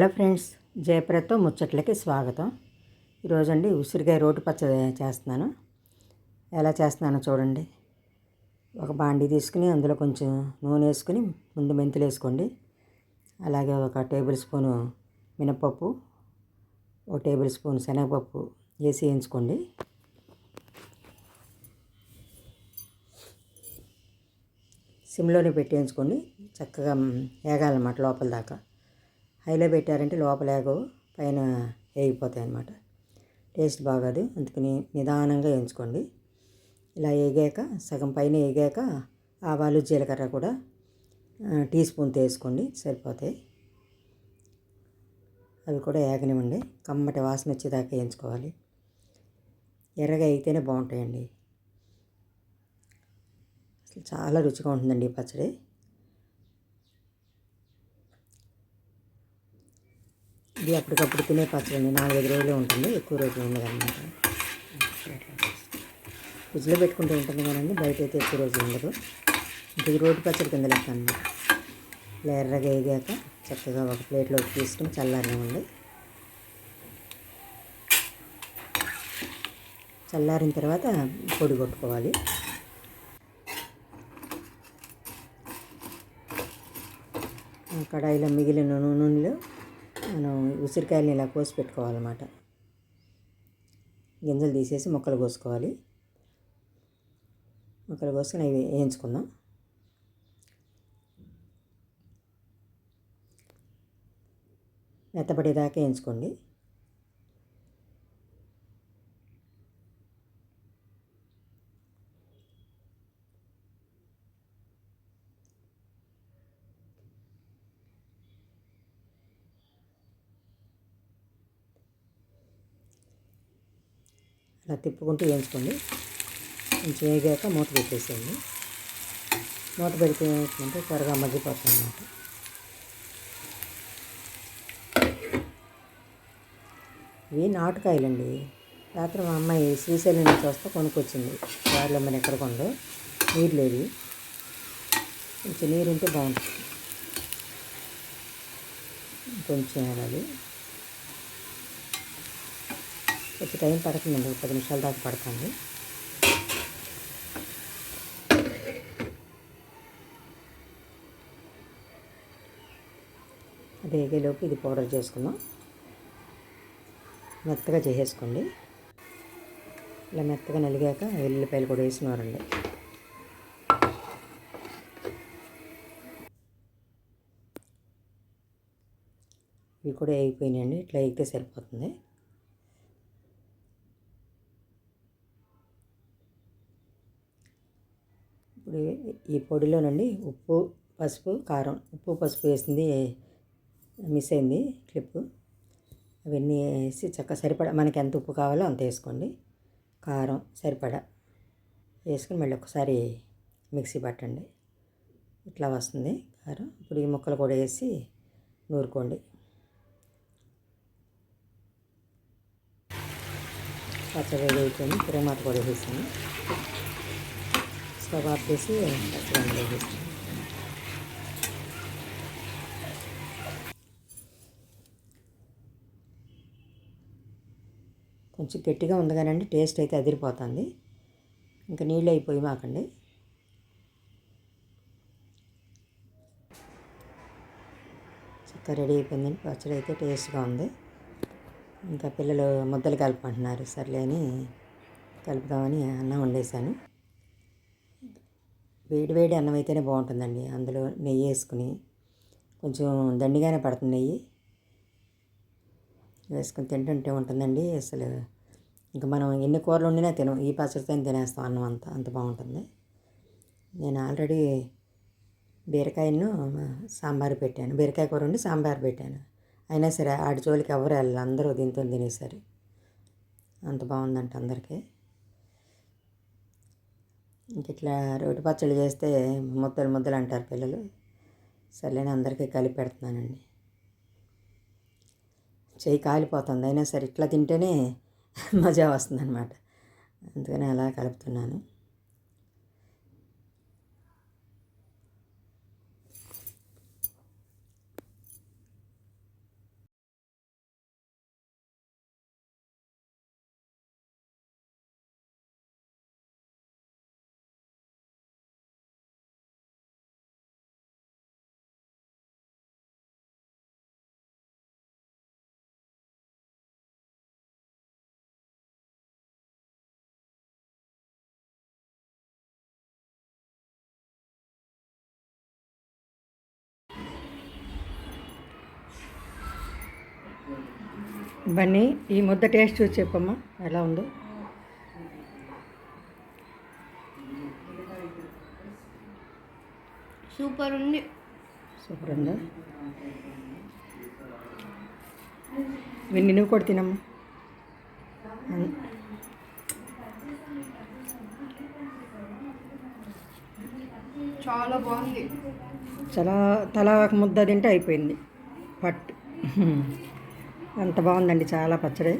Hello friends జయప్రతో ముచ్చట్లకి స్వాగతం. ఈరోజండి ఉసిరికాయ రోటి పచ్చడి చేస్తున్నాను. ఎలా చేస్తున్నానో చూడండి. ఒక బాండీ తీసుకుని అందులో కొంచెం నూనె వేసుకుని ముందు మెంతులు వేసుకోండి. అలాగే ఒక టేబుల్ స్పూను మినపప్పు ఒక టేబుల్ స్పూన్ శనగపప్పు వేసి వేయించుకోండి. సిమ్లోనే పెట్టి వేయించుకోండి. చక్కగా వేగాలన్నమాట లోపల దాకా. హైలో పెట్టారంటే లోపలేగవు పైన వేగిపోతాయి అన్నమాట. టేస్ట్ బాగోదు. అందుకని నిదానంగా వేయించుకోండి ఇలా వేగాక సగం పైన వేగాక ఆవాలు జీలకర్ర కూడా టీ స్పూన్ వేసుకోండి సరిపోతాయి. అవి కూడా వేగనివ్వండి కమ్మటి వాసన వచ్చేదాకా వేయించుకోవాలి ఎర్రగా అయితేనే బాగుంటాయండి. అసలు చాలా రుచిగా ఉంటుందండి ఈ పచ్చడి. ఇది అప్పటికప్పుడు తినే పచ్చడి నాలుగైదు రోజులే ఉంటుంది. ఎక్కువ రోజులు ఉండదన్నమాట. ఫ్రిడ్జ్లో పెట్టుకుంటూ ఉంటుంది కానండి బయట అయితే ఎక్కువ రోజులు ఉండదు. ఇది రోటి పచ్చడి కింద లెక్క అనమాట ఇలా ఎర్రగా వేగాక చక్కగా ఒక ప్లేట్లోకి తీసుకుని చల్లారనివ్వండి. చల్లారిన తర్వాత పొడి కొట్టుకోవాలి. కడాయిలో మిగిలిన నూనెలో మనం ఉసిరికాయలని ఇలా కోసి పెట్టుకోవాలన్నమాట. గింజలు తీసేసి ముక్కలు కోసుకోవాలి. ముక్కలు కోసుకొని అవి వేయించుకుందాం. మెత్తపడేదాకా వేయించుకోండి. ఇలా తిప్పుకుంటూ వేయించుకోండి. కొంచెం వేగాక మూత పెట్టేసేయండి. మూత పెడితే ఏంటంటే త్వరగా మగ్గిపోతుంది అన్నమాట. ఇవి నాటుకాయలండి. రాత్రి మా అమ్మాయి శ్రీశైలం నుంచి వస్తే కొనుక్కొచ్చింది. దారిలో మన ఎక్కడ కొందో నీరు లేదు కొంచెం నీరు ఉంటే బాగుంటుంది. కొంచెం వేయాలి. కొంచెం టైం పడుతుందండి పది నిమిషాల దాకా పడుతుంది. అది వేగేలోపు ఇది పౌడర్ చేసుకుందాం. మెత్తగా చేసేసుకోండి. ఇలా మెత్తగా నలిగాక వెల్లుల్లిపాయలు కూడా వేసినారండి ఇవి కూడా వేగిపోయినాయండి ఇట్లా వేగితే సరిపోతుంది. ఈ పొడిలో నుండి ఉప్పు పసుపు కారం ఉప్పు పసుపు వేసింది మిస్ అయింది క్లిప్. అవన్నీ వేసి చక్కగా సరిపడా మనకి ఎంత ఉప్పు కావాలో అంత వేసుకోండి. కారం సరిపడా. వేసుకుని మళ్ళీ ఒకసారి మిక్సీ పట్టండి. ఇట్లా వస్తుంది కారం. ఇప్పుడు ఈ ముక్కలు కూడా వేసి నూరుకోండి. పచ్చడి వేసుకొని తిరగమాత కూడా వేసాను స్టవ్ ఆఫ్ చేసి పచ్చడి కొంచెం గట్టిగా ఉంది కానండి టేస్ట్ అయితే అదిరిపోతుంది. ఇంకా నీళ్ళు అయిపోయి మాకండి. చక్కగా రెడీ అయిపోయిందండి పచ్చడి అయితే టేస్ట్గా ఉంది. ఇంకా పిల్లలు ముద్దలు కలపమంటున్నారు సర్లే అని కలుపుదామని అన్నం వండేసాను వేడి వేడి అన్నం అయితేనే బాగుంటుందండి. అందులో నెయ్యి వేసుకుని కొంచెం దండిగానే పడుతుంది నెయ్యి. వేసుకొని తింటుంటే ఉంటుందండి. అసలు ఇంకా మనం ఎన్ని కూరలు వండినా తినం. ఈ పచ్చడితో తినేస్తాం అన్నం అంత. అంత బాగుంటుంది. నేను ఆల్రెడీ బీరకాయను సాంబార్ పెట్టాను. బీరకాయ కూర వండి సాంబార్ పెట్టాను. అయినా సరే ఆడి జోలికి ఎవరు వెళ్ళాలి అందరూ దీంతో తినేసారు అంత బాగుందంట అందరికీ. ఇట్లా రోటి పచ్చళ్ళు చేస్తే ముద్దలు ముద్దలు అంటారు పిల్లలు. సర్లేని అందరికీ కలిపి పెడుతున్నానండి. చెయ్యి కాలిపోతుంది. అయినా సరే ఇట్లా తింటేనే మజా వస్తుంది అనమాట అందుకని అలా కలుపుతున్నాను. బన్నీ ఈ ముద్ద టేస్ట్ చూసి చెప్పమ్మా ఎలా ఉందో. సూపర్ ఉంది. సూపర్ ఉందా? విన్ని నువ్వు కూడా తినమ్మా. చాలా బాగుంది. చాలా తలా ముద్ద తింటే అయిపోయింది. పట్టు. అంత బాగుందండి చాలా పచ్చడి.